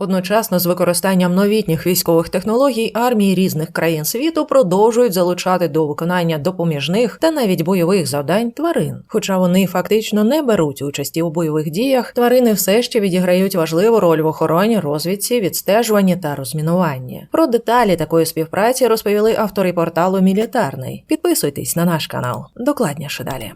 Одночасно з використанням новітніх військових технологій армії різних країн світу продовжують залучати до виконання допоміжних та навіть бойових завдань тварин. Хоча вони фактично не беруть участі у бойових діях, тварини все ще відіграють важливу роль в охороні, розвідці, відстежуванні та розмінуванні. Про деталі такої співпраці розповіли автори порталу Мілітарний. Підписуйтесь на наш канал. Докладніше далі.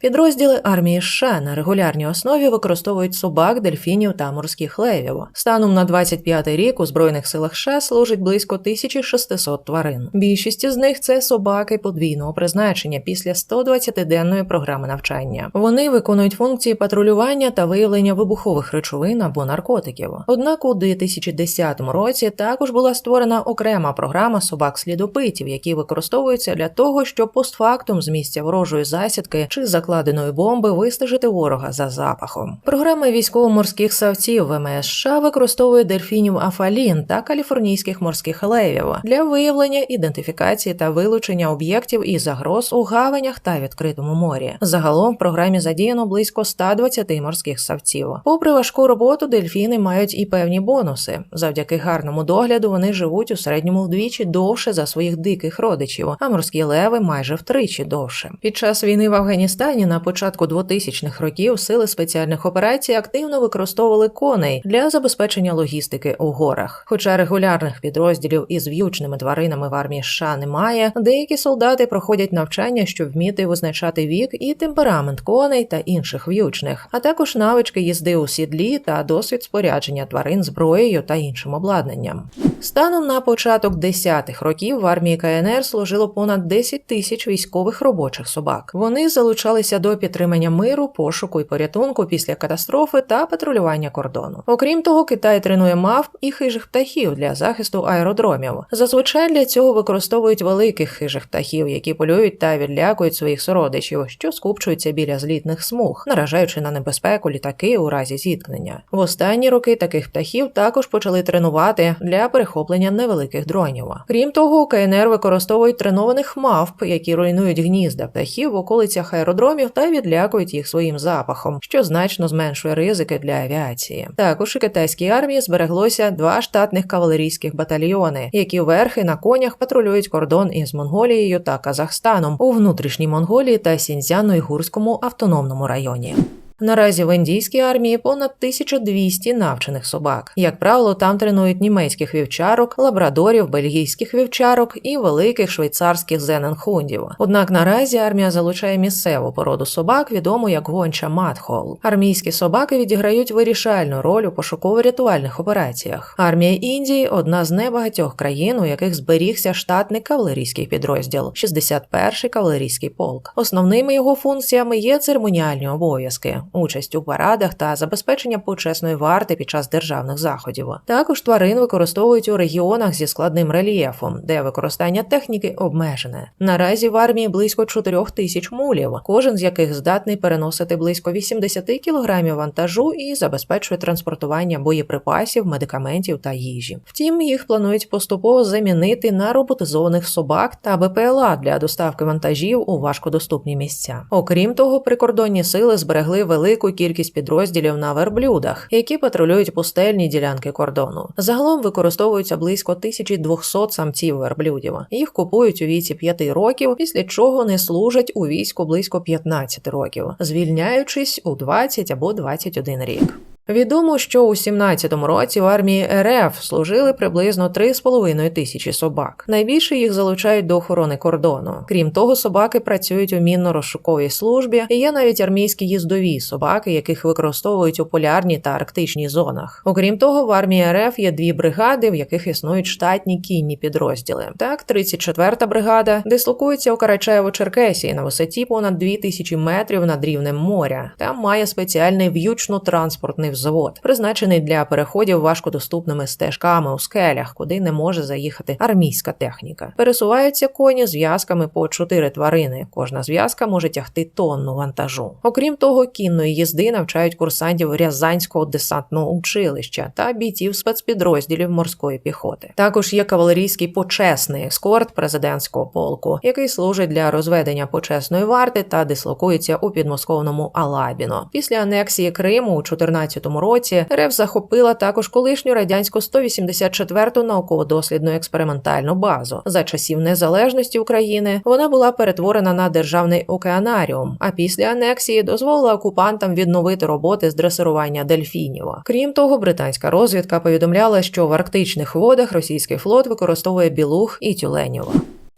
Підрозділи армії США на регулярній основі використовують собак, дельфінів та морських левів. Станом на 25-й рік у збройних силах США служить близько 1600 тварин. Більшість з них це собаки подвійного призначення після 120-денної програми навчання. Вони виконують функції патрулювання та виявлення вибухових речовин або наркотиків. Однак у 2010 році також була створена окрема програма собак-слідопитів, які використовуються для того, щоб постфактум з місця ворожої засідки чи закладеної бомби вистежити ворога за запахом. Програма військово-морських савців ВМС США використовує дельфінів Афалін та каліфорнійських морських левів для виявлення, ідентифікації та вилучення об'єктів і загроз у гаванях та відкритому морі. Загалом в програмі задіяно близько 120 морських савців. Попри важку роботу, дельфіни мають і певні бонуси. Завдяки гарному догляду вони живуть у середньому вдвічі довше за своїх диких родичів, а морські леви майже втричі довше. Під час війни в Афганістані на початку 2000-х років сили спеціальних операцій активно використовували коней для забезпечення логістики у горах. Хоча регулярних підрозділів із в'ючними тваринами в армії США немає, деякі солдати проходять навчання, щоб вміти визначати вік і темперамент коней та інших в'ючних, а також навички їзди у сідлі та досвід спорядження тварин зброєю та іншим обладнанням. Станом на початок 10-х років в армії КНР служило понад 10 тисяч військових робочих собак. Вони залучалися до підтримання миру, пошуку і порятунку після катастрофи та патрулювання кордону. Окрім того, Китай тренує мавп і хижих птахів для захисту аеродромів. Зазвичай для цього використовують великих хижих птахів, які полюють та відлякують своїх сородичів, що скупчуються біля злітних смуг, наражаючи на небезпеку літаки у разі зіткнення. В останні роки таких птахів також почали тренувати для перехоплення невеликих дронів. Крім того, КНР використовують тренованих мавп, які руйнують гнізда птахів в околицях аеродромів та відлякують їх своїм запахом, що значно зменшує ризики для авіації. Також у китайській армії збереглося два штатних кавалерійських батальйони, які верхи на конях патрулюють кордон із Монголією та Казахстаном у внутрішній Монголії та Сіньцзяно-Ігурському автономному районі. Наразі в індійській армії понад 1200 навчених собак. Як правило, там тренують німецьких вівчарок, лабрадорів, бельгійських вівчарок і великих швейцарських зененхундів. Однак наразі армія залучає місцеву породу собак, відому як гонча Матхол. Армійські собаки відіграють вирішальну роль у пошуково-рятувальних операціях. Армія Індії одна з небагатьох країн, у яких зберігся штатний кавалерійський підрозділ 61-й кавалерійський полк. Основними його функціями є церемоніальні обов'язки участь у парадах та забезпечення почесної варти під час державних заходів. Також тварин використовують у регіонах зі складним рельєфом, де використання техніки обмежене. Наразі в армії близько 4 тисяч мулів, кожен з яких здатний переносити близько 80 кілограмів вантажу і забезпечує транспортування боєприпасів, медикаментів та їжі. Втім, їх планують поступово замінити на роботизованих собак та БПЛА для доставки вантажів у важкодоступні місця. Окрім того, прикордонні сили зберегли велику кількість підрозділів на верблюдах, які патрулюють пустельні ділянки кордону. Загалом використовуються близько 1200 самців верблюдів. Їх купують у віці 5 років, після чого не служать у війську близько 15 років, звільняючись у 20 або 21 рік. Відомо, що у 17-му році в армії РФ служили приблизно 3,5 тисячі собак. Найбільше їх залучають до охорони кордону. Крім того, собаки працюють у мінно-розшуковій службі, і є навіть армійські їздові собаки, яких використовують у полярній та арктичній зонах. Окрім того, в армії РФ є дві бригади, в яких існують штатні кінні підрозділи. Так, 34-та бригада дислокується у Карачаєво-Черкесії на висоті понад 2000 метрів над рівнем моря. Там має спеціальний в'ючно-транспортний завод, призначений для переходів важкодоступними стежками у скелях, куди не може заїхати армійська техніка. Пересуваються коні зв'язками по чотири тварини. Кожна зв'язка може тягти тонну вантажу. Окрім того, кінної їзди навчають курсантів Рязанського десантного училища та бійців спецпідрозділів морської піхоти. Також є кавалерійський почесний ескорт президентського полку, який служить для розведення почесної варти та дислокується у підмосковному Алабіно. Після анексії Криму у 2014 році РФ захопила також колишню радянську 184-ту науково-дослідну експериментальну базу. За часів незалежності України вона була перетворена на державний океанаріум, а після анексії дозволила окупантам відновити роботи з дресирування дельфінів. Крім того, британська розвідка повідомляла, що в арктичних водах російський флот використовує білух і тюленів.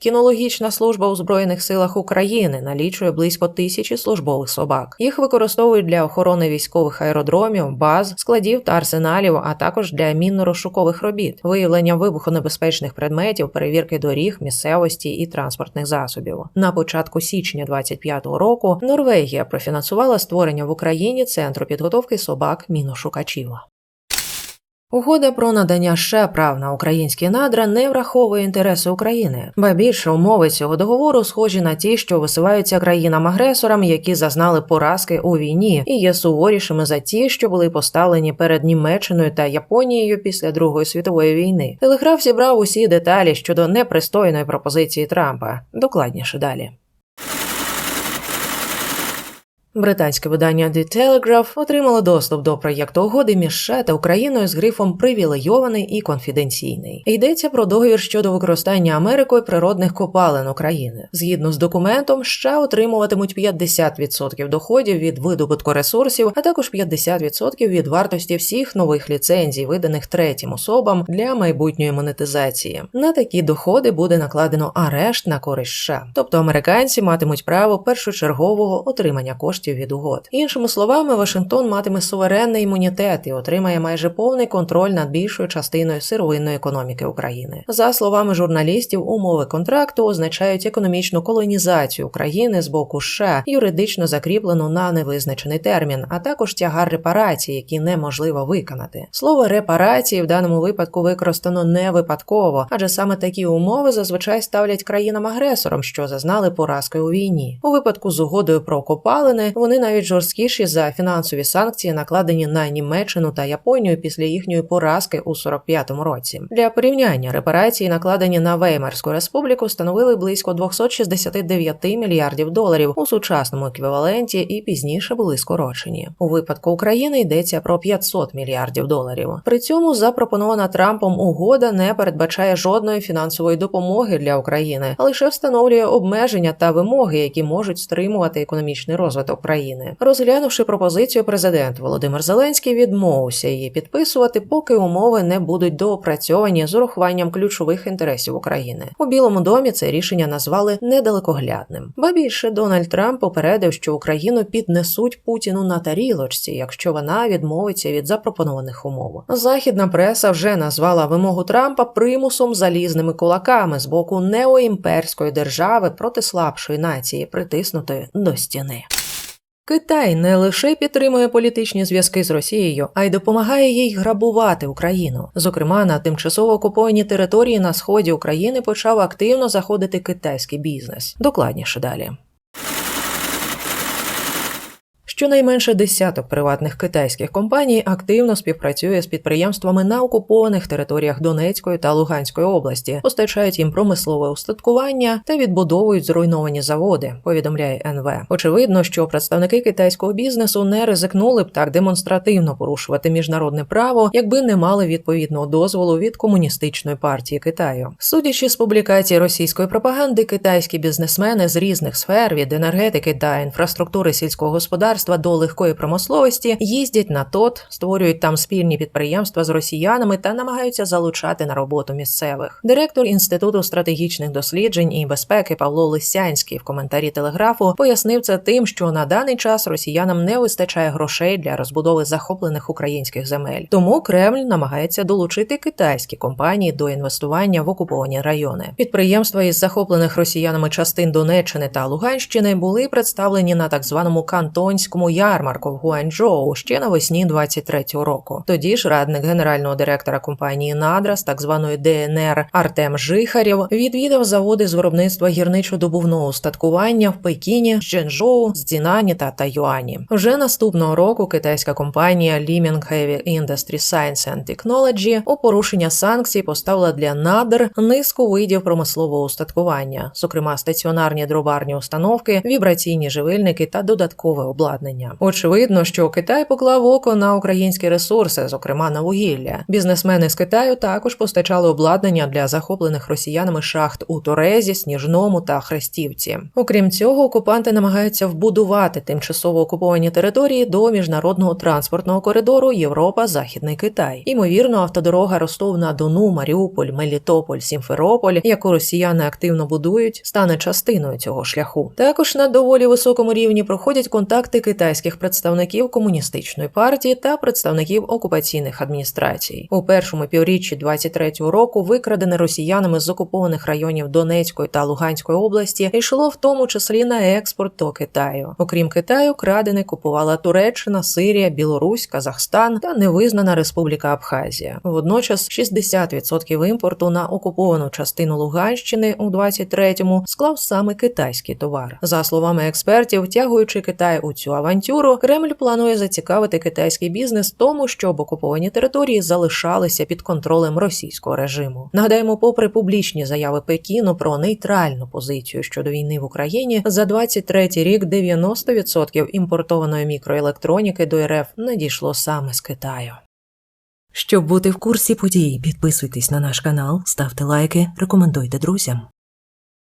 Кінологічна служба у збройних силах України налічує близько тисячі службових собак. Їх використовують для охорони військових аеродромів, баз, складів та арсеналів, а також для мінно-розшукових робіт, виявлення вибухонебезпечних предметів, перевірки доріг, місцевості і транспортних засобів. На початку січня 25-го року Норвегія профінансувала створення в Україні центру підготовки собак міношукачів. Угода про надання ще прав на українські надра не враховує інтереси України, ба більше умови цього договору схожі на ті, що висуваються країнам-агресорам, які зазнали поразки у війні, і є суворішими за ті, що були поставлені перед Німеччиною та Японією після Другої світової війни. Телеграф зібрав усі деталі щодо непристойної пропозиції Трампа. Докладніше далі. Британське видання The Telegraph отримало доступ до проєкту угоди між США та Україною з грифом привілейований і конфіденційний. Йдеться про договір щодо використання Америкою природних копалин України. Згідно з документом, США отримуватимуть 50% доходів від видобутку ресурсів, а також 50% від вартості всіх нових ліцензій, виданих третім особам для майбутньої монетизації. На такі доходи буде накладено арешт на користь США. тобто американці матимуть право першочергового отримання коштів коштів від угод. Іншими словами, Вашингтон матиме суверенний імунітет і отримає майже повний контроль над більшою частиною сировинної економіки України. За словами журналістів, умови контракту означають економічну колонізацію України з боку США, юридично закріплену на невизначений термін, а також тягар репарацій, які неможливо виконати. Слово репарації в даному випадку використано не випадково, адже саме такі умови зазвичай ставлять країнам-агресорам, що зазнали поразки у війні. У випадку з угодою про копалини вони навіть жорсткіші за фінансові санкції, накладені на Німеччину та Японію після їхньої поразки у 45-му році. Для порівняння репарації, накладені на Веймарську республіку, становили близько 269 мільярдів доларів у сучасному еквіваленті і пізніше були скорочені. У випадку України йдеться про 500 мільярдів доларів. При цьому запропонована Трампом угода не передбачає жодної фінансової допомоги для України, а лише встановлює обмеження та вимоги, які можуть стримувати економічний розвиток країни. Розглянувши пропозицію, президент Володимир Зеленський відмовився її підписувати, поки умови не будуть доопрацьовані з урахуванням ключових інтересів України. У Білому домі це рішення назвали недалекоглядним. Ба більше Дональд Трамп попередив, що Україну піднесуть Путіну на тарілочці, якщо вона відмовиться від запропонованих умов. Західна преса вже назвала вимогу Трампа примусом залізними кулаками з боку неоімперської держави проти слабшої нації, притиснутої до стіни. Китай не лише підтримує політичні зв'язки з Росією, а й допомагає їй грабувати Україну. Зокрема, на тимчасово окуповані території на сході України почав активно заходити китайський бізнес. Докладніше далі. Щонайменше десяток приватних китайських компаній активно співпрацює з підприємствами на окупованих територіях Донецької та Луганської області, постачають їм промислове устаткування та відбудовують зруйновані заводи. Повідомляє НВ. Очевидно, що представники китайського бізнесу не ризикнули б так демонстративно порушувати міжнародне право, якби не мали відповідного дозволу від комуністичної партії Китаю. Судячи з публікацій російської пропаганди, китайські бізнесмени з різних сфер від енергетики та інфраструктури сільського господарства підприємства до легкої промисловості їздять на ТОТ, створюють там спільні підприємства з росіянами та намагаються залучати на роботу місцевих. Директор інституту стратегічних досліджень і безпеки Павло Лисянський в коментарі телеграфу пояснив це тим, що на даний час росіянам не вистачає грошей для розбудови захоплених українських земель. Тому Кремль намагається долучити китайські компанії до інвестування в окуповані райони. Підприємства із захоплених росіянами частин Донеччини та Луганщини були представлені на так званому Кантонському китайському ярмарку в Гуанчжоу ще навесні 23-го року. Тоді ж радник генерального директора компанії Надра з так званої ДНР Артем Жихарєв відвідав заводи з виробництва гірничо-добувного устаткування в Пекіні, Чженчжоу, Цзінані та Тайюані. Вже наступного року китайська компанія Liming Heavy Industry Science and Technology у порушення санкцій поставила для надр низку видів промислового устаткування, зокрема стаціонарні дробарні установки, вібраційні живильники та додаткове обладнання. Очевидно, що Китай поклав око на українські ресурси, зокрема на вугілля. Бізнесмени з Китаю також постачали обладнання для захоплених росіянами шахт у Торезі, Сніжному та Хрестівці. Окрім цього, окупанти намагаються вбудувати тимчасово окуповані території до міжнародного транспортного коридору Європа, Західний Китай. Імовірно, автодорога Ростов на Дону, Маріуполь, Мелітополь, Сімферополь, яку росіяни активно будують, стане частиною цього шляху. Також на доволі високому рівні проходять контакти китайських представників комуністичної партії та представників окупаційних адміністрацій. У першому півріччі 23-го року викрадене росіянами з окупованих районів Донецької та Луганської області йшло в тому числі на експорт до Китаю. Окрім Китаю, крадене купувала Туреччина, Сирія, Білорусь, Казахстан та невизнана Республіка Абхазія. Водночас 60% імпорту на окуповану частину Луганщини у 23-му склав саме китайський товар. За словами експертів, втягуючи Китай у цю авантюру, Кремль планує зацікавити китайський бізнес тому, щоб окуповані території залишалися під контролем російського режиму. Нагадаємо, попри публічні заяви Пекіну про нейтральну позицію щодо війни в Україні, за 23-й рік 90% імпортованої мікроелектроніки до РФ надійшло саме з Китаю. Щоб бути в курсі подій, підписуйтесь на наш канал, ставте лайки, рекомендуйте друзям.